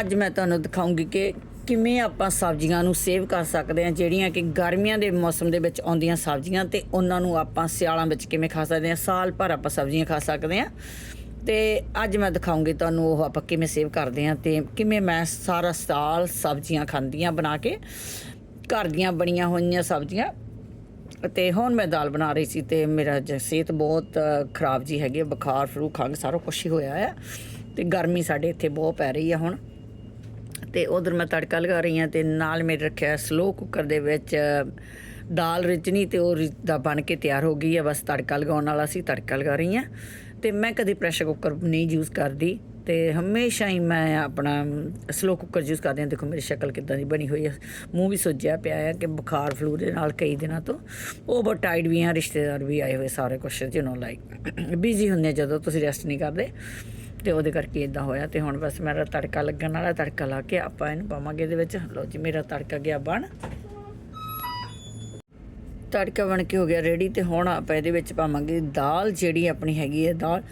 ਅੱਜ ਮੈਂ ਤੁਹਾਨੂੰ ਦਿਖਾਉਂਗੀ ਕਿ ਕਿਵੇਂ ਆਪਾਂ ਸਬਜ਼ੀਆਂ ਨੂੰ ਸੇਵ ਕਰ ਸਕਦੇ ਹਾਂ ਜਿਹੜੀਆਂ ਕਿ ਗਰਮੀਆਂ ਦੇ ਮੌਸਮ ਦੇ ਵਿੱਚ ਆਉਂਦੀਆਂ ਸਬਜ਼ੀਆਂ ਤੇ ਉਹਨਾਂ ਨੂੰ ਆਪਾਂ ਸਿਆਲਾਂ ਵਿੱਚ ਕਿਵੇਂ ਖਾ ਸਕਦੇ ਹਾਂ ਸਾਲ ਭਰ ਆਪਾਂ ਸਬਜ਼ੀਆਂ ਖਾ ਸਕਦੇ ਹਾਂ। ਤੇ ਅੱਜ ਮੈਂ ਦਿਖਾਉਂਗੀ ਤੁਹਾਨੂੰ ਉਹ ਆਪਾਂ ਕਿਵੇਂ ਸੇਵ ਕਰਦੇ ਹਾਂ ਤੇ ਕਿਵੇਂ ਮੈਂ ਸਾਰਾ ਸਾਲ ਸਬਜ਼ੀਆਂ ਖਾਂਦੀਆਂ ਬਣਾ ਕੇ ਘਰ ਦੀਆਂ ਬਣੀਆਂ ਹੋਈਆਂ ਸਬਜ਼ੀਆਂ। ਤੇ ਹੁਣ ਮੈਂ ਦਾਲ ਬਣਾ ਰਹੀ ਸੀ ਤੇ ਮੇਰਾ ਜ- ਸਿਹਤ ਬਹੁਤ ਖਰਾਬ ਜੀ ਹੈਗੀ ਹੈ, ਬੁਖਾਰ ਫਲੂ ਖੰਘ ਸਾਰਾ ਕੁਝ ਹੀ ਹੋਇਆ ਆ। ਤੇ ਗਰਮੀ ਸਾਡੇ ਇੱਥੇ ਬਹੁਤ ਪੈ ਰਹੀ ਆ ਹੁਣ। ਤੇ ਉਧਰ ਮੈਂ ਤੜਕਾ ਲਗਾ ਰਹੀ ਹਾਂ ਤੇ ਨਾਲ ਮੇਰੇ ਰੱਖਿਆ ਸਲੋ ਕੁੱਕਰ ਦੇ ਵਿੱਚ ਦਾਲ ਰਿਚਣੀ ਤੇ ਉਹ ਰਿ- ਦਾ ਬਣ ਕੇ ਤਿਆਰ ਹੋ ਗਈ ਹੈ। ਬਸ ਤੜਕਾ ਲਗਾਉਣ ਵਾਲਾ ਸੀ, ਤੜਕਾ ਲਗਾ ਰਹੀ ਹਾਂ। ਤੇ ਮੈਂ ਕਦੀ ਪ੍ਰੈਸ਼ਰ ਕੁੱਕਰ ਨਹੀਂ ਯੂਜ਼ ਕਰਦੀ ਤੇ ਹਮੇਸ਼ਾ ਹੀ ਮੈਂ ਆਪਣਾ ਸਲੋ ਕੁੱਕਰ ਯੂਜ਼ ਕਰਦੀ ਹਾਂ। ਦੇਖੋ ਮੇਰੀ ਸ਼ਕਲ ਕਿੱਦਾਂ ਦੀ ਬਣੀ ਹੋਈ ਹੈ। ਮੂੰਹ ਵੀ ਸੁੱਜਿਆ ਪਿਆ ਹੈ ਕਿ ਬੁਖਾਰ ਫਲੂ ਦੇ ਨਾਲ ਕਈ ਦਿਨਾਂ ਤੋਂ। ਉਹ ਬਹੁਤ ਟਾਈਡ ਵੀ ਆ, ਰਿਸ਼ਤੇਦਾਰ ਵੀ ਆਏ ਹੋਏ ਸਾਰੇ ਕੁਛ ਯੂ ਲਾਈਕ ਬਿਜ਼ੀ ਹੁੰਦੇ ਜਦੋਂ, ਤੁਸੀਂ ਰੈਸਟ ਨਹੀਂ ਕਰਦੇ। ਤੇ ਉਹਦੇ ਕਰਕੇ ਇਦਾਂ ਹੋਇਆ ਤੇ ਹੁਣ ਬਸ ਮੇਰਾ ਤੜਕਾ ਲੱਗਣ ਵਾਲਾ, ਤੜਕਾ ਲਾ ਕੇ ਆਪਾਂ ਇਹਨੂੰ ਪਾਵਾਂਗੇ ਇਹਦੇ ਵਿੱਚ। ਲਓ ਜੀ, ਮੇਰਾ ਤੜਕਾ ਗਿਆ ਬਣ। ਤੜਕਾ ਬਣ ਕੇ ਹੋ ਗਿਆ ਰੈਡੀ ਤੇ ਹੁਣ ਆਪਾਂ ਇਹਦੇ ਵਿੱਚ ਪਾਵਾਂਗੇ ਦਾਲ ਜਿਹੜੀ ਆਪਣੀ ਹੈਗੀ ਹੈ, ਦਾਲ।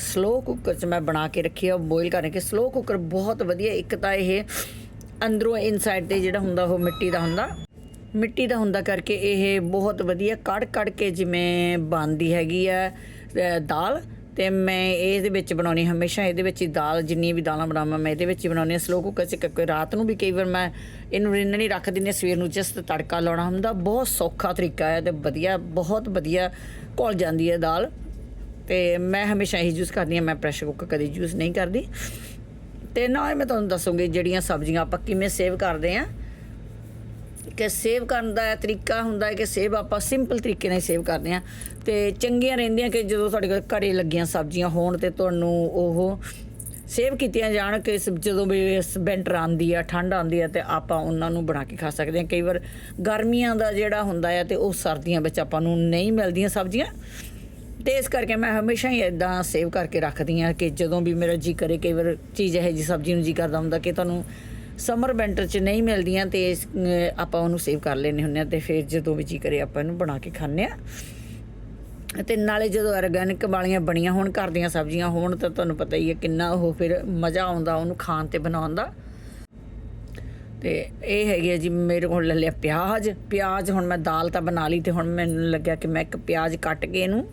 ਸਲੋ ਕੁੱਕਰ 'ਚ ਮੈਂ ਬਣਾ ਕੇ ਰੱਖੀ ਆ ਬੋਇਲ ਕਰਕੇ ਸਲੋ ਕੁੱਕਰ ਬਹੁਤ ਵਧੀਆ, ਇੱਕ ਤਾਂ ਇਹ ਅੰਦਰੋਂ ਇਨਸਾਈਡ ਤੇ ਜਿਹੜਾ ਹੁੰਦਾ ਉਹ ਮਿੱਟੀ ਦਾ ਹੁੰਦਾ। ਮਿੱਟੀ ਦਾ ਹੁੰਦਾ ਕਰਕੇ ਇਹ ਬਹੁਤ ਵਧੀਆ ਕੜ ਕੜ ਕੇ ਜਿਵੇਂ ਬਣਦੀ ਹੈਗੀ ਆ ਦਾਲ। ਤੇ ਮੈਂ ਇਹਦੇ ਵਿੱਚ ਬਣਾਉਣੀ ਹਮੇਸ਼ਾ ਇਹਦੇ ਵਿੱਚ ਹੀ ਦਾਲ ਜਿੰਨੀ ਵੀ ਦਾਲਾਂ ਬਣਾਵਾਂ ਮੈਂ ਇਹਦੇ ਵਿੱਚ ਹੀ ਬਣਾਉਣੀ ਸਲੋ ਕੁੱਕਰ 'ਚ ਕਿਉਂਕਿ ਰਾਤ ਨੂੰ ਵੀ ਕਈ ਵਾਰ ਮੈਂ ਇਹਨੂੰ ਰਿੰਨਣੀ ਰੱਖ ਦਿੰਦੀ ਹਾਂ, ਸਵੇਰ ਨੂੰ ਜਸਟ ਤੜਕਾ ਲਾਉਣਾ ਹੁੰਦਾ। ਬਹੁਤ ਸੌਖਾ ਤਰੀਕਾ ਹੈ ਤੇ ਵਧੀਆ ਬਹੁਤ ਵਧੀਆ ਘੁਲ ਜਾਂਦੀ ਹੈ ਦਾਲ। ਤੇ ਮੈਂ ਹਮੇਸ਼ਾ ਇਹੀ ਯੂਜ਼ ਕਰਦੀ ਹਾਂ ਮੈਂ ਪ੍ਰੈਸ਼ਰ ਕੁੱਕਰ ਕਦੇ ਯੂਜ਼ ਨਹੀਂ ਕਰਦੀ। ਤੇ ਨਾਲ ਹੀ ਮੈਂ ਤੁਹਾਨੂੰ ਦੱਸੂਗੀ ਜਿਹੜੀਆਂ ਸਬਜ਼ੀਆਂ ਆਪਾਂ ਕਿਵੇਂ ਸੇਵ ਕਰਦੇ ਆ ਕਿ ਸੇਵ ਕਰਨ ਦਾ ਤਰੀਕਾ ਹੁੰਦਾ ਹੈ ਕਿ ਸੇਵ ਆਪਾਂ ਸਿੰਪਲ ਤਰੀਕੇ ਨਾਲ ਸੇਵ ਕਰਦੇ ਆ ਤੇ ਚੰਗੀਆਂ ਰਹਿੰਦੀਆਂ ਕਿ ਜਦੋਂ ਤੁਹਾਡੇ ਕੋਲ ਘਰੇ ਲੱਗੀਆਂ ਸਬਜ਼ੀਆਂ ਹੋਣ ਤੇ ਤੁਹਾਨੂੰ ਉਹ ਸੇਵ ਕੀਤੀਆਂ ਜਾਣ ਕਿ ਸ- ਜਦੋਂ ਵੀ ਬੈਂਟਰ ਆਂਦੀ ਆ ਠੰਡ ਆਂਦੀ ਆ ਤੇ ਆਪਾਂ ਉਹਨਾਂ ਨੂੰ ਬਣਾ ਕੇ ਖਾ ਸਕਦੇ ਆ ਕਈ ਵਾਰ ਗਰਮੀਆਂ ਦਾ ਜਿਹੜਾ ਹੁੰਦਾ ਆ ਤੇ ਉਹ ਸਰਦੀਆਂ ਵਿੱਚ ਆਪਾਂ ਨੂੰ ਨਹੀਂ ਮਿਲਦੀਆਂ ਸਬਜ਼ੀਆਂ। ਤੇ ਇਸ ਕਰਕੇ ਮੈਂ ਹਮੇਸ਼ਾ ਹੀ ਇਦਾਂ ਸੇਵ ਕਰਕੇ ਰੱਖਦੀ ਆ ਕਿ ਜਦੋਂ ਵੀ ਮੇਰਾ ਜੀ ਕਰੇ ਕਈ ਵਾਰ ਚੀਜ਼ ਇਹ ਜੀ ਸਬਜ਼ੀ ਨੂੰ ਜੀ ਕਰਦਾ ਹੁੰਦਾ ਕਿ ਤੁਹਾਨੂੰ ਸਮਰ ਵੈਂਟਰ 'ਚ ਨਹੀਂ ਮਿਲਦੀਆਂ ਤੇ ਇਸ, ਆਪਾਂ ਉਹਨੂੰ ਸੇਵ ਕਰ ਲੈਨੇ ਹੁੰਦੇ ਆ ਤੇ ਫਿਰ ਜਦੋਂ ਵੀ ਜੀ ਕਰੇ ਆਪਾਂ ਇਹਨੂੰ ਬਣਾ ਕੇ ਖਾਂਦੇ ਆ ਅਤੇ ਨਾਲੇ ਜਦੋਂ ਆਰਗੈਨਿਕ ਵਾਲੀਆਂ ਬਣੀਆਂ ਹੋਣ, ਘਰ ਦੀਆਂ ਸਬਜ਼ੀਆਂ ਹੋਣ, ਤਾਂ ਤੁਹਾਨੂੰ ਪਤਾ ਹੀ ਹੈ ਕਿੰਨਾ ਉਹ ਫਿਰ ਮਜ਼ਾ ਆਉਂਦਾ ਉਹਨੂੰ ਖਾਣ ਤੇ ਬਣਾਉਣ ਦਾ। ਤੇ ਇਹ ਹੈਗੀ ਹੈ ਜੀ, ਮੇਰੇ ਕੋਲ ਲੈ ਲਿਆ ਪਿਆਜ਼। ਪਿਆਜ਼ ਹੁਣ ਮੈਂ ਦਾਲ ਤਾਂ ਬਣਾ ਲਈ ਤੇ ਹੁਣ ਮੈਨੂੰ ਲੱਗਿਆ ਕਿ ਮੈਂ ਇੱਕ ਪਿਆਜ਼ ਕੱਟ ਕੇ ਇਹਨੂੰ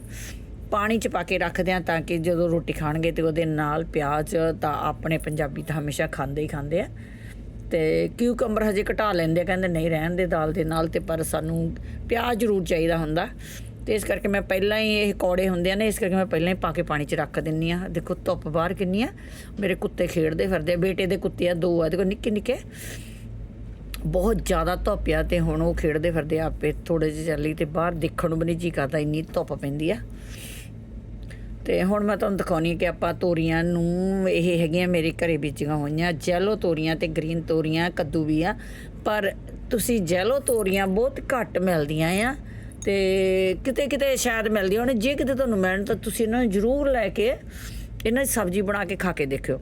ਪਾਣੀ 'ਚ ਪਾ ਕੇ ਰੱਖ ਦਿਆਂ ਤਾਂ ਕਿ ਜਦੋਂ ਰੋਟੀ ਖਾਣਗੇ ਤੇ ਉਹਦੇ ਨਾਲ ਪਿਆਜ਼ ਤਾਂ ਆਪਣੇ ਪੰਜਾਬੀ ਤਾਂ ਹਮੇਸ਼ਾ ਖਾਂਦੇ ਹੀ ਖਾਂਦੇ ਆ। ਤੇ ਕਿਊਕੰਬਰ ਹਜੇ ਘਟਾ ਲੈਂਦੇ ਆ, ਕਹਿੰਦੇ ਨਹੀਂ ਰਹਿਣ ਦੇ ਦਾਲ ਦੇ ਨਾਲ ਤੇ ਪਰ ਸਾਨੂੰ ਪਿਆਜ਼ ਜ਼ਰੂਰ ਚਾਹੀਦਾ ਹੁੰਦਾ। ਤੇ ਇਸ ਕਰਕੇ ਮੈਂ ਪਹਿਲਾਂ ਹੀ ਇਹ ਕੌੜੇ ਹੁੰਦੇ ਆ ਨਾ, ਇਸ ਕਰਕੇ ਮੈਂ ਪਹਿਲਾਂ ਹੀ ਪਾ ਕੇ ਪਾਣੀ 'ਚ ਰੱਖ ਦਿੰਨੀ ਆ। ਦੇਖੋ ਧੁੱਪ ਬਾਹਰ ਕਿੰਨੀ ਆ। ਮੇਰੇ ਕੁੱਤੇ ਖੇਡਦੇ ਫਿਰਦੇ ਆ, ਬੇਟੇ ਦੇ ਕੁੱਤੇ ਆ, ਦੋ ਆ, ਦੇਖੋ ਨਿੱਕੇ ਨਿੱਕੇ। ਬਹੁਤ ਜ਼ਿਆਦਾ ਧੁੱਪ ਆ ਤੇ ਹੁਣ ਉਹ ਖੇਡਦੇ ਫਿਰਦੇ ਆ ਆਪੇ ਥੋੜੇ ਜਿਹੇ ਚੱਲੀ ਤੇ ਬਾਹਰ ਦੇਖਣ ਨੂੰ ਵੀ ਨਹੀਂ ਜੀ ਕਰਦਾ, ਇੰਨੀ ਧੁੱਪ ਪੈਂਦੀ ਆ। ਤੇ ਹੁਣ ਮੈਂ ਤੁਹਾਨੂੰ ਦਿਖਾਉਣੀ ਕਿ ਆਪਾਂ ਤੋਰੀਆਂ ਨੂੰ, ਇਹ ਹੈਗੀਆਂ ਮੇਰੇ ਘਰੇ ਬੀਜੀਆਂ ਹੋਈਆਂ, ਜੈਲੋ ਤੋਰੀਆਂ ਤੇ ਗ੍ਰੀਨ ਤੋਰੀਆਂ, ਕੱਦੂ ਵੀ ਆ। ਪਰ ਤੁਸੀਂ ਜੈਲੋ ਤੋਰੀਆਂ ਬਹੁਤ ਘੱਟ ਮਿਲਦੀਆਂ ਆ। ਤੇ ਕਿਤੇ ਕਿਤੇ ਸ਼ਾਇਦ ਮਿਲਦੀ ਹੋਣ। ਜੇ ਕਿਤੇ ਤੁਹਾਨੂੰ ਮਿਲਣ, ਤਾਂ ਤੁਸੀਂ ਇਹਨਾਂ ਨੂੰ ਜ਼ਰੂਰ ਲੈ ਕੇ ਇਹਨਾਂ ਦੀ ਸਬਜ਼ੀ ਬਣਾ ਕੇ ਖਾ ਕੇ ਦੇਖਿਓ।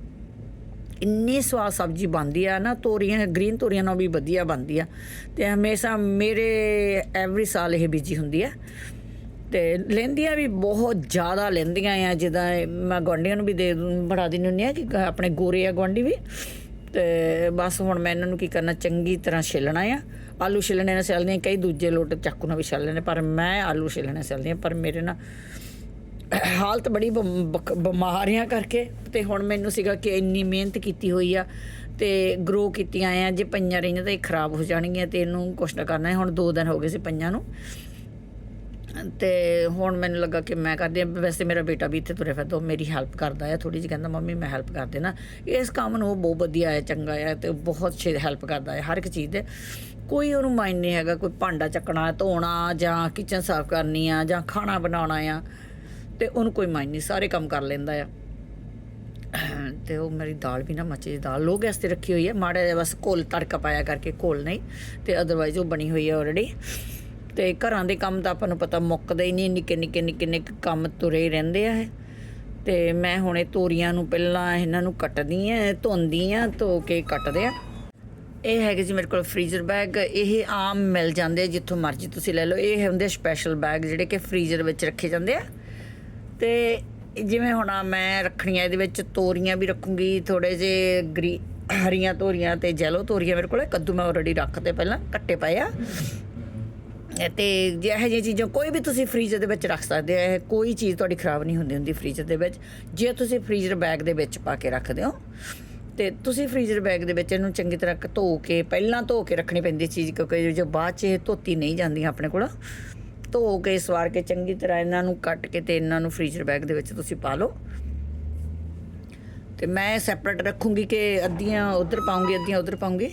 ਇੰਨੀ ਸਵਾਦ ਸਬਜ਼ੀ ਬਣਦੀ ਆ ਨਾ, ਤੋਰੀਆਂ, ਗ੍ਰੀਨ ਤੋਰੀਆਂ ਨਾਲ ਵੀ ਵਧੀਆ ਬਣਦੀ ਆ। ਤੇ ਹਮੇਸ਼ਾ ਮੇਰੇ ਐਵਰੀ ਸਾਲ ਇਹ ਬੀਜੀ ਹੁੰਦੀ ਆ। ਤੇ ਲੈਂਦੀਆਂ ਵੀ ਬਹੁਤ ਜ਼ਿਆਦਾ ਲੈਂਦੀਆਂ ਆ, ਜਿੱਦਾਂ ਮੈਂ ਗੁਆਂਢੀਆਂ ਨੂੰ ਵੀ ਦੇ ਦੂੰ- ਬਣਾ ਦਿੰਦੀ ਹੁੰਦੀ ਆ ਕਿ ਗ- ਆਪਣੇ ਗੋਰੇ ਆ ਗੁਆਂਢੀ ਵੀ। ਤੇ ਬਸ ਹੁਣ ਮੈਂ ਇਹਨਾਂ ਨੂੰ ਕੀ ਕਰਨਾ, ਚੰਗੀ ਤਰ੍ਹਾਂ ਛਿੱਲਣਾ ਆ। ਆਲੂ ਛਿੱਲਣੇ ਨਾਲ ਛਿੱਲਦੇ ਹਾਂ ਕਈ ਦੂਜੇ ਲੋਟ ਚਾਕੂ ਨਾਲ ਵੀ ਛਿੱਲ ਲੈਂਦੇ, ਪਰ ਮੈਂ ਆਲੂ ਛਿੱਲਣੇ ਛਿੱਲਦੀ ਹਾਂ ਪਰ ਮੇਰੇ ਨਾਲ ਹਾਲਤ ਬੜੀ ਬਮ- ਬਕ- ਬਿਮਾਰੀਆਂ ਕਰਕੇ, ਤੇ ਹੁਣ ਮੈਨੂੰ ਸੀਗਾ ਕਿ ਇੰਨੀ ਮਿਹਨਤ ਕੀਤੀ ਹੋਈ ਆ, ਤੇ ਗਰੋ ਕੀਤੀਆਂ ਆ, ਜੇ ਪਈਆਂ ਰਹੀਆਂ ਤਾਂ ਇਹ ਖਰਾਬ ਹੋ ਜਾਣਗੀਆਂ, ਤੇ ਇਹਨੂੰ ਕੁਛ ਨਾ ਕਰਨਾ ਹੈ। ਹੁਣ 2 ਦਿਨ ਹੋ ਗਏ ਸੀ ਪਈਆਂ ਨੂੰ ਤੇ ਹੁਣ ਮੈਨੂੰ ਲੱਗਾ ਕਿ ਮੈਂ ਕਰਦੀ ਹਾਂ। ਵੈਸੇ ਮੇਰਾ ਬੇਟਾ ਵੀ ਇੱਥੇ ਤੁਰੇ ਫਿਰਦਾ, ਉਹ ਮੇਰੀ ਹੈਲਪ ਕਰਦਾ ਹੈ ਥੋੜੀ ਜਿਹੀ ਕਹਿੰਦਾ, ਮੰਮੀ, ਮੈਂ ਹੈਲਪ ਕਰ ਦੇਣਾ। ਇਸ ਕੰਮ ਨੂੰ ਉਹ ਬਹੁਤ ਵਧੀਆ ਹੈ, ਚੰਗਾ ਹੈ ਤੇ ਬਹੁਤ ਛੇ ਹੈਲਪ ਕਰਦਾ ਹੈ ਹਰ ਇੱਕ ਚੀਜ਼ ਦੇ। ਕੋਈ ਉਹਨੂੰ ਮਾਈਂਡ ਨਹੀਂ ਹੈਗਾ, ਕੋਈ ਭਾਂਡਾ ਚੱਕਣਾ, ਧੋਣਾ ਜਾਂ ਕਿਚਨ ਸਾਫ਼ ਕਰਨੀ ਆ ਜਾਂ ਖਾਣਾ ਬਣਾਉਣਾ ਆ, ਤੇ ਉਹਨੂੰ ਕੋਈ ਮਾਈਂਡ ਨਹੀਂ, ਸਾਰੇ ਕੰਮ ਕਰ ਲੈਂਦਾ ਆ। ਤੇ ਉਹ ਮੇਰੀ ਦਾਲ ਵੀ ਨਾ ਮੱਚੇ ਦੀ ਦਾਲ ਲੋ ਗੈਸ ਤੇ ਰੱਖੀ ਹੋਈ ਹੈ ਮਾੜਾ ਜਿਹਾ ਬਸ ਘੋਲ, ਤੜਕਾ ਪਾਇਆ ਕਰਕੇ ਘੋਲ ਨਹੀਂ, ਤੇ ਅਦਰਵਾਈਜ਼ ਉਹ ਬਣੀ ਹੋਈ ਹੈ ਆਲਰੇਡੀ ਤੇ ਘਰਾਂ ਦੇ ਕੰਮ ਤਾਂ ਆਪਾਂ ਨੂੰ ਪਤਾ ਮੁੱਕਦੇ ਹੀ ਨਹੀਂ, ਨਿੱਕੇ ਨਿੱਕੇ ਨਿੱਕੇ ਨਿੱਕੇ ਕੰਮ ਤੁਰੇ ਹੀ ਰਹਿੰਦੇ ਆ ਇਹ। ਤੇ ਮੈਂ ਹੁਣੇ ਤੋਰੀਆਂ ਨੂੰ ਪਹਿਲਾਂ ਇਹਨਾਂ ਨੂੰ ਕੱਟਦੀ ਆ, ਧੋਂਦੀ ਆ, ਧੋ ਕੇ ਕੱਟਦੇ ਆ। ਇਹ ਹੈਗੇ ਜੀ ਮੇਰੇ ਕੋਲ ਫ੍ਰੀਜ਼ਰ ਬੈਗ ਇਹ ਆਮ ਮਿਲ ਜਾਂਦੇ ਜਿੱਥੋਂ ਮਰਜ਼ੀ ਤੁਸੀਂ ਲੈ ਲਓ। ਇਹ ਹੁੰਦੇ ਸਪੈਸ਼ਲ ਬੈਗ ਜਿਹੜੇ ਕਿ ਫ੍ਰੀਜ਼ਰ ਵਿੱਚ ਰੱਖੇ ਜਾਂਦੇ ਆ। ਤੇ ਜਿਵੇਂ ਹੁਣ ਮੈਂ ਰੱਖਣੀਆਂ ਇਹਦੇ ਵਿੱਚ ਤੋਰੀਆਂ ਵੀ ਰੱਖੂੰਗੀ ਥੋੜੇ ਜੇ ਗਰੀ, ਹਰੀਆਂ ਤੋਰੀਆਂ ਤੇ ਜੈਲੋ ਤੋਰੀਆਂ ਮੇਰੇ ਕੋਲ, ਕੱਦੂ ਮੈਂ ਆਲਰੇਡੀ ਰੱਖਦੇ ਪਹਿਲਾਂ, ਕੱਟੇ ਪਏ ਆ। ਤੇ ਜੇ ਇਹੋ ਜਿਹੀਆਂ ਚੀਜ਼ਾਂ ਕੋਈ ਵੀ ਤੁਸੀਂ ਫ੍ਰੀਜ਼ਰ ਦੇ ਵਿੱਚ ਰੱਖ ਸਕਦੇ ਹੋ, ਇਹ ਕੋਈ ਚੀਜ਼ ਤੁਹਾਡੀ ਖਰਾਬ ਨਹੀਂ ਹੁੰਦੀ ਹੁੰਦੀ ਫ੍ਰੀਜ਼ਰ ਦੇ ਵਿੱਚ। ਜੇ ਤੁਸੀਂ ਫ੍ਰੀਜ਼ਰ ਬੈਗ ਦੇ ਵਿੱਚ ਪਾ ਕੇ ਰੱਖਦੇ ਹੋ, ਤੇ ਤੁਸੀਂ ਫ੍ਰੀਜ਼ਰ ਬੈਗ ਦੇ ਵਿੱਚ ਇਹਨੂੰ ਚੰਗੀ ਤਰ੍ਹਾਂ ਧੋ ਕੇ, ਪਹਿਲਾਂ ਧੋ ਕੇ ਰੱਖਣੀ ਪੈਂਦੀ ਚੀਜ਼, ਕਿਉਂਕਿ ਜੋ ਬਾਅਦ ਚ ਇਹ ਧੋਤੀ ਨਹੀਂ ਜਾਂਦੀ ਆਪਣੇ ਕੋਲ। ਧੋ ਕੇ, ਸਵਾਰ ਕੇ ਚੰਗੀ ਤਰ੍ਹਾਂ ਇਹਨਾਂ ਨੂੰ ਕੱਟ ਕੇ ਤੇ ਇਹਨਾਂ ਨੂੰ ਫ੍ਰੀਜ਼ਰ ਬੈਗ ਦੇ ਵਿੱਚ ਤੁਸੀਂ ਪਾ ਲਓ। ਤੇ ਮੈਂ ਸੈਪਰੇਟ ਰੱਖੂੰਗੀ ਕਿ ਅੱਧੀਆਂ ਉਧਰ ਪਾਉਂਗੀ, ਅੱਧੀਆਂ ਉਧਰ ਪਾਉਂਗੀ।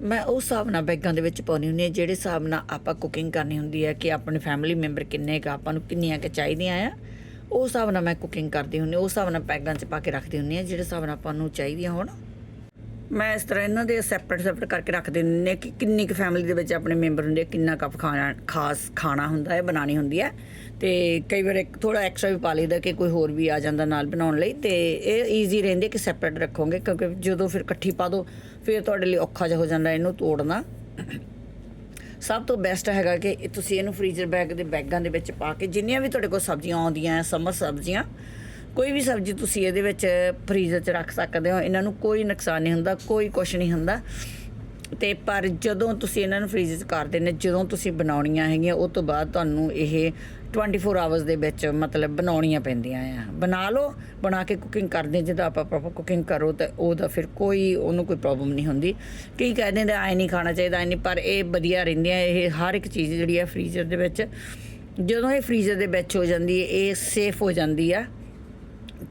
ਮੈਂ ਉਸ ਹਿਸਾਬ ਨਾਲ ਬੈਗਾਂ ਦੇ ਵਿੱਚ ਪਾਉਣੀ ਹੁੰਦੀ ਹੈ ਜਿਹੜੇ ਹਿਸਾਬ ਨਾਲ ਆਪਾਂ ਕੁਕਿੰਗ ਕਰਨੀ ਹੁੰਦੀ ਹੈ ਕਿ ਆਪਣੇ ਫੈਮਿਲੀ ਮੈਂਬਰ ਕਿੰਨੇ ਕੁ ਆਪਾਂ ਨੂੰ ਕਿੰਨੀਆਂ ਕੁ ਚਾਹੀਦੀਆਂ ਆ ਉਸ ਹਿਸਾਬ ਨਾਲ ਮੈਂ ਕੁਕਿੰਗ ਕਰਦੀ ਹੁੰਦੀ ਹਾਂ, ਉਸ ਹਿਸਾਬ ਨਾਲ ਬੈਗਾਂ 'ਚ ਪਾ ਕੇ ਰੱਖਦੀ ਹੁੰਦੀ ਹਾਂ ਜਿਹੜੇ ਹਿਸਾਬ ਨਾਲ ਆਪਾਂ ਨੂੰ ਚਾਹੀਦੀਆਂ ਹੋਣ। ਮੈਂ ਇਸ ਤਰ੍ਹਾਂ ਇਹਨਾਂ ਦੇ ਸੈਪਰੇਟ ਸੈਪਰੇਟ ਕਰਕੇ ਰੱਖ ਦਿੰਦੇ ਹਾਂ ਕਿ ਕਿੰਨੀ ਕੁ ਫੈਮਿਲੀ ਦੇ ਵਿੱਚ ਆਪਣੇ ਮੈਂਬਰ ਹੁੰਦੇ ਕਿੰਨਾ ਕੱਪ ਖਾਣਾ ਖਾਸ ਖਾਣਾ ਹੁੰਦਾ ਹੈ ਬਣਾਣੀ ਹੁੰਦੀ ਹੈ। ਤੇ ਕਈ ਵਾਰ ਇੱਕ ਥੋੜਾ ਐਕਸਟਰਾ ਵੀ ਪਾ ਲਈਦਾ ਕਿ ਕੋਈ ਹੋਰ ਵੀ ਆ ਜਾਂਦਾ ਨਾਲ ਬਣਾਉਣ ਲਈ ਤੇ ਇਹ ਈਜ਼ੀ ਰਹਿੰਦੇ ਕਿ ਸੈਪਰੇਟ ਰੱਖੋਗੇ ਕਿਉਂਕਿ ਜਦੋਂ ਫਿਰ ਇਕੱਠੀ ਪਾ ਦੋ ਫਿਰ ਤੁਹਾਡੇ ਲਈ ਔਖਾ ਜਿਹਾ ਹੋ ਜਾਂਦਾ, ਇਹਨੂੰ ਤੋੜਨਾ। ਸਭ ਤੋਂ ਬੈਸਟ ਹੈਗਾ ਕਿ ਇਹ ਤੁਸੀਂ ਇਹਨੂੰ ਫ੍ਰੀਜ਼ਰ ਬੈਗ ਦੇ ਬੈਗਾਂ ਦੇ ਵਿੱਚ ਪਾ ਕੇ, ਜਿੰਨੀਆਂ ਵੀ ਤੁਹਾਡੇ ਕੋਲ ਸਬਜ਼ੀਆਂ ਆਉਂਦੀਆਂ ਸਮਰ ਸਬਜ਼ੀਆਂ, ਕੋਈ ਵੀ ਸਬਜ਼ੀ ਤੁਸੀਂ ਇਹਦੇ ਵਿੱਚ ਫ੍ਰੀਜ਼ਰ 'ਚ ਰੱਖ ਸਕਦੇ ਹੋ। ਇਹਨਾਂ ਨੂੰ ਕੋਈ ਨੁਕਸਾਨ ਨਹੀਂ ਹੁੰਦਾ, ਕੋਈ ਕੁਝ ਨਹੀਂ ਹੁੰਦਾ। ਤੇ ਪਰ ਜਦੋਂ ਤੁਸੀਂ ਇਹਨਾਂ ਨੂੰ ਫ੍ਰੀਜ਼ਰ 'ਚ ਕਰ ਦਿੰਦੇ, ਜਦੋਂ ਤੁਸੀਂ ਬਣਾਉਣੀਆਂ ਹੈਗੀਆਂ, ਉਹ ਤੋਂ ਬਾਅਦ ਤੁਹਾਨੂੰ ਇਹ 24 ਆਵਰਸ ਦੇ ਵਿੱਚ ਮਤਲਬ ਬਣਾਉਣੀਆਂ ਪੈਂਦੀਆਂ ਆ। ਬਣਾ ਲਓ, ਬਣਾ ਕੇ ਕੁਕਿੰਗ ਕਰਦੇ, ਜਦੋਂ ਆਪਾਂ ਪ੍ਰੋਪਰ ਕੁਕਿੰਗ ਕਰੋ ਤਾਂ ਉਹਦਾ ਫਿਰ ਕੋਈ, ਉਹਨੂੰ ਕੋਈ ਪ੍ਰੋਬਲਮ ਨਹੀਂ ਹੁੰਦੀ। ਕਈ ਕਹਿੰਦੇ ਨੇ ਆਏ ਨਹੀਂ ਖਾਣਾ ਚਾਹੀਦਾ ਐ ਨਹੀਂ, ਪਰ ਇਹ ਵਧੀਆ ਰਹਿੰਦੀਆਂ ਇਹ ਹਰ ਇੱਕ ਚੀਜ਼ ਜਿਹੜੀ ਹੈ ਫ੍ਰੀਜ਼ਰ ਦੇ ਵਿੱਚ। ਜਦੋਂ ਇਹ ਫ੍ਰੀਜ਼ਰ ਦੇ ਵਿੱਚ ਹੋ ਜਾਂਦੀ ਹੈ ਇਹ ਸੇਫ ਹੋ ਜਾਂਦੀ ਆ।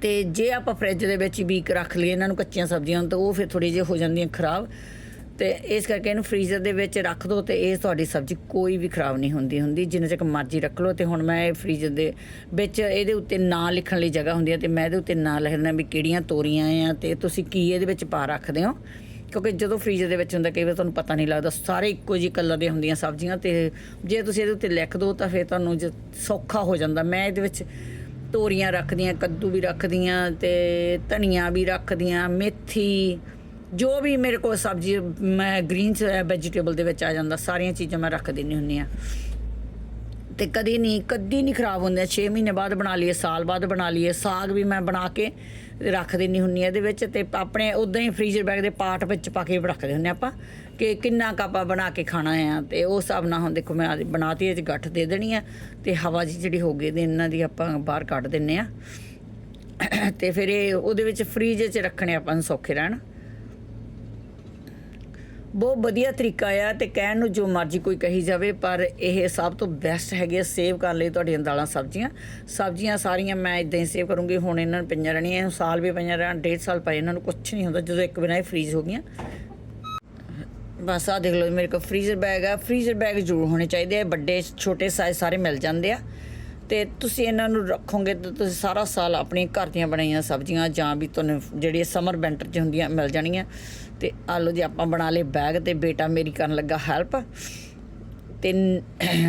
ਤੇ ਜੇ ਆਪਾਂ ਫ੍ਰਿਜ ਦੇ ਵਿੱਚ ਵੀਕ ਰੱਖ ਲਈਏ, ਇਹਨਾਂ ਨੂੰ ਕੱਚੀਆਂ ਸਬਜ਼ੀਆਂ ਨੂੰ ਤਾਂ ਉਹ ਫਿਰ ਥੋੜੀ ਜਿਹੀ ਹੋ ਜਾਂਦੀਆਂ ਖਰਾਬ। ਤੇ ਇਸ ਕਰਕੇ ਇਹਨੂੰ ਫ੍ਰੀਜ਼ਰ ਦੇ ਵਿੱਚ ਰੱਖ ਦਿਓ ਤੇ ਇਹ ਤੁਹਾਡੀ ਸਬਜ਼ੀ ਕੋਈ ਵੀ ਖਰਾਬ ਨਹੀਂ ਹੁੰਦੀ ਹੁੰਦੀ ਜਿੰਨੇ ਚਿਰ ਮਰਜ਼ੀ ਰੱਖ ਲਓ ਤੇ ਹੁਣ ਮੈਂ ਇਹ ਫ੍ਰੀਜ਼ਰ ਦੇ ਵਿੱਚ ਇਹਦੇ ਉੱਤੇ ਨਾਂ ਲਿਖਣ ਲਈ ਜਗ੍ਹਾ ਹੁੰਦੀ ਹੈ ਤੇ ਮੈਂ ਇਹਦੇ ਉੱਤੇ ਨਾਂ ਲਿਖਣਾ ਵੀ ਕਿਹੜੀਆਂ ਤੋਰੀਆਂ ਆ ਤੇ ਤੁਸੀਂ ਕੀ ਇਹਦੇ ਵਿੱਚ ਪਾ ਰੱਖਦੇ ਹੋ। ਕਿਉਂਕਿ ਜਦੋਂ ਫ੍ਰੀਜ਼ਰ ਦੇ ਵਿੱਚ ਹੁੰਦਾ ਕਈ ਵਾਰ ਤੁਹਾਨੂੰ ਪਤਾ ਨਹੀਂ ਲੱਗਦਾ, ਸਾਰੇ ਇੱਕੋ ਜਿਹੀ ਕਲਰ ਦੀਆਂ ਹੁੰਦੀਆਂ ਸਬਜ਼ੀਆਂ ਤੇ ਜੇ ਤੁਸੀਂ ਇਹਦੇ ਉੱਤੇ ਲਿਖ ਦਿਓ ਤਾਂ ਫਿਰ ਤੁਹਾਨੂੰ ਜ- ਸੌਖਾ ਹੋ ਜਾਂਦਾ। ਮੈਂ ਇਹਦੇ ਵਿੱਚ ਤੋਰੀਆਂ ਰੱਖਦੀਆਂ, ਕੱਦੂ ਵੀ ਰੱਖਦੀਆਂ ਤੇ ਧਨੀਆ ਵੀ ਰੱਖਦੀਆਂ, ਮੇਥੀ ਜੋ ਵੀ ਮੇਰੇ ਕੋਲ ਸਬਜ਼ੀ, ਮੈਂ ਗ੍ਰੀਨਸ ਵੈਜੀਟੇਬਲ ਦੇ ਵਿੱਚ ਆ ਜਾਂਦਾ, ਸਾਰੀਆਂ ਚੀਜ਼ਾਂ ਮੈਂ ਰੱਖ ਦਿੰਦੀ ਹੁੰਦੀ ਆ ਤੇ ਕਦੀ ਨਹੀਂ ਕਦੀ ਨਹੀਂ ਖਰਾਬ ਹੁੰਦੇ। 6 ਮਹੀਨੇ ਬਾਅਦ ਬਣਾ ਲਈਏ, ਸਾਲ ਬਾਅਦ ਬਣਾ ਲਈਏ, ਸਾਗ ਵੀ ਮੈਂ ਬਣਾ ਕੇ ਰੱਖ ਦਿੰਦੀ ਹੁੰਦੀ ਆ ਇਹਦੇ ਵਿੱਚ ਤੇ ਆਪਣੇ ਉਦਾਂ ਹੀ ਫ੍ਰੀਜ਼ਰ ਬੈਗ ਦੇ ਪਾਰਟ ਵਿੱਚ ਪਾ ਕੇ ਰੱਖਦੇ ਹੁੰਦੇ ਆਪਾਂ ਕਿ ਕਿੰਨਾ ਕੱਪ ਆਪਾਂ ਬਣਾ ਕੇ ਖਾਣਾ ਆ ਤੇ ਉਹ ਹਿਸਾਬ ਨਾਲ ਹੁਣ ਦੇਖੋ ਮੈਂ ਆਹ ਬਣਾਤੀ ਇਹ ਚ ਗੱਠ ਦੇ ਦੇਣੀ ਆ ਤੇ ਹਵਾ ਜੀ ਜਿਹੜੀ ਹੋ ਗਈ ਤੇ ਇਹਨਾਂ ਦੀ ਆਪਾਂ ਬਾਹਰ ਕੱਢ ਦਿੰਨੇ ਆ ਤੇ ਫਿਰ ਇਹ ਉਹਦੇ ਵਿੱਚ ਫ੍ਰੀਜ 'ਚ ਰੱਖਣੇ ਆਪਾਂ ਨੂੰ ਸੌਖੇ ਰਹਿਣ। ਬਹੁਤ ਵਧੀਆ ਤਰੀਕਾ ਆ ਤੇ ਕਹਿਣ ਨੂੰ ਜੋ ਮਰਜ਼ੀ ਕੋਈ ਕਹੀ ਜਾਵੇ, ਪਰ ਇਹ ਸਭ ਤੋਂ ਬੈਸਟ ਹੈਗੇ ਸੇਵ ਕਰਨ ਲਈ ਤੁਹਾਡੀਆਂ ਦਾਲਾਂ, ਸਬਜ਼ੀਆਂ। ਸਬਜ਼ੀਆਂ ਸਾਰੀਆਂ ਮੈਂ ਇਦਾਂ ਹੀ ਸੇਵ ਕਰੂੰਗੀ, ਹੁਣ ਇਹਨਾਂ ਨੂੰ ਪਈਆਂ ਰਹਿਣੀਆਂ ਸਾਲ ਵੀ ਪਈਆਂ ਰਹਿਣ, ਡੇਢ ਸਾਲ ਪਏ ਇਹਨਾਂ ਨੂੰ ਕੁਝ ਨਹੀਂ ਹੁੰਦਾ, ਜਦੋਂ ਇੱਕ ਬਿਨਾਂ ਇਹ ਫ੍ਰੀਜ਼ ਹੋ ਗਈਆਂ। ਬਸ ਆ ਦੇਖ ਲਓ, ਮੇਰੇ ਕੋਲ ਫ੍ਰੀਜ਼ਰ ਬੈਗ ਆ ਫ੍ਰੀਜ਼ਰ ਬੈਗ ਜ਼ਰੂਰ ਹੋਣੇ ਚਾਹੀਦੇ ਆ ਵੱਡੇ, ਛੋਟੇ ਸਾਈਜ਼ ਸਾਰੇ ਮਿਲ ਜਾਂਦੇ ਆ। ਤੇ ਤੁਸੀਂ ਇਹਨਾਂ ਨੂੰ ਰੱਖੋਗੇ ਤਾਂ ਤੁਸੀਂ ਸਾਰਾ ਸਾਲ ਆਪਣੀ ਘਰ ਦੀਆਂ ਬਣਾਈਆਂ ਸਬਜ਼ੀਆਂ ਜਾਂ ਵੀ ਤੁਹਾਨੂੰ ਜਿਹੜੀ ਸਮਰ ਵਿੰਟਰ 'ਚ ਹੁੰਦੀਆਂ ਮਿਲ ਜਾਣੀਆਂ। ਤੇ ਆਲੂ ਜੀ ਆਪਾਂ ਬਣਾ ਲਏ ਬੈਗ ਤੇ ਬੇਟਾ ਮੇਰੀ ਕਰਨ ਲੱਗਾ ਹੈਲਪ। ਤੇ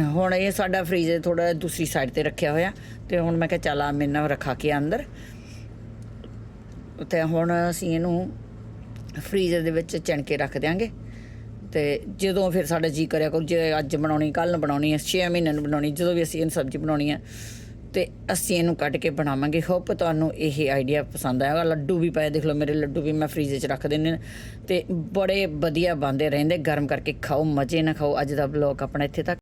ਹੁਣ ਇਹ ਸਾਡਾ ਫ੍ਰੀਜ਼ਰ ਥੋੜਾ ਦੂਸਰੀ ਸਾਈਡ ਤੇ ਰੱਖਿਆ ਹੋਇਆ। ਤੇ ਹੁਣ ਮੈਂ ਕਿਹਾ ਚੱਲ ਆ ਮੇਰੇ ਨਾਲ ਰੱਖਾ ਕੇ ਅੰਦਰ। ਤੇ ਹੁਣ ਅਸੀਂ ਇਹਨੂੰ ਫ੍ਰੀਜ਼ਰ ਦੇ ਵਿੱਚ ਚਣ ਕੇ ਰੱਖ ਦਿਆਂਗੇ। ਤੇ ਜਦੋਂ ਫਿਰ ਸਾਡਾ ਜੀ ਕਰਿਆ ਕਰੂ, ਜੇ ਅੱਜ ਬਣਾਉਣੀ ਕੱਲ ਨੂੰ ਬਣਾਉਣੀ ਹੈ 6 ਮਹੀਨਿਆਂ ਨੂੰ ਬਣਾਉਣੀ, ਜਦੋਂ ਵੀ ਅਸੀਂ ਇਹ ਸਬਜ਼ੀ ਬਣਾਉਣੀ ਹੈ। ਤੇ ਅਸੀਂ ਇਹਨੂੰ ਕੱਢ ਕੇ ਬਣਾਵਾਂਗੇ। ਹੋਪ ਤੁਹਾਨੂੰ ਇਹ ਆਈਡੀਆ ਪਸੰਦ ਆਏਗਾ। ਲੱਡੂ ਵੀ ਪਏ, ਦੇਖ ਲਓ ਮੇਰੇ ਲੱਡੂ ਵੀ ਮੈਂ ਫ੍ਰੀਜ਼ਰ 'ਚ ਰੱਖ ਦਿੰਦੇ ਨੇ ਤੇ ਬੜੇ ਵਧੀਆ ਬਣਦੇ ਰਹਿੰਦੇ। ਗਰਮ ਕਰਕੇ ਖਾਓ, ਮਜ਼ੇ ਨਾਲ ਖਾਓ। ਅੱਜ ਦਾ ਬਲੌਗ ਆਪਣਾ ਇੱਥੇ ਤੱਕ।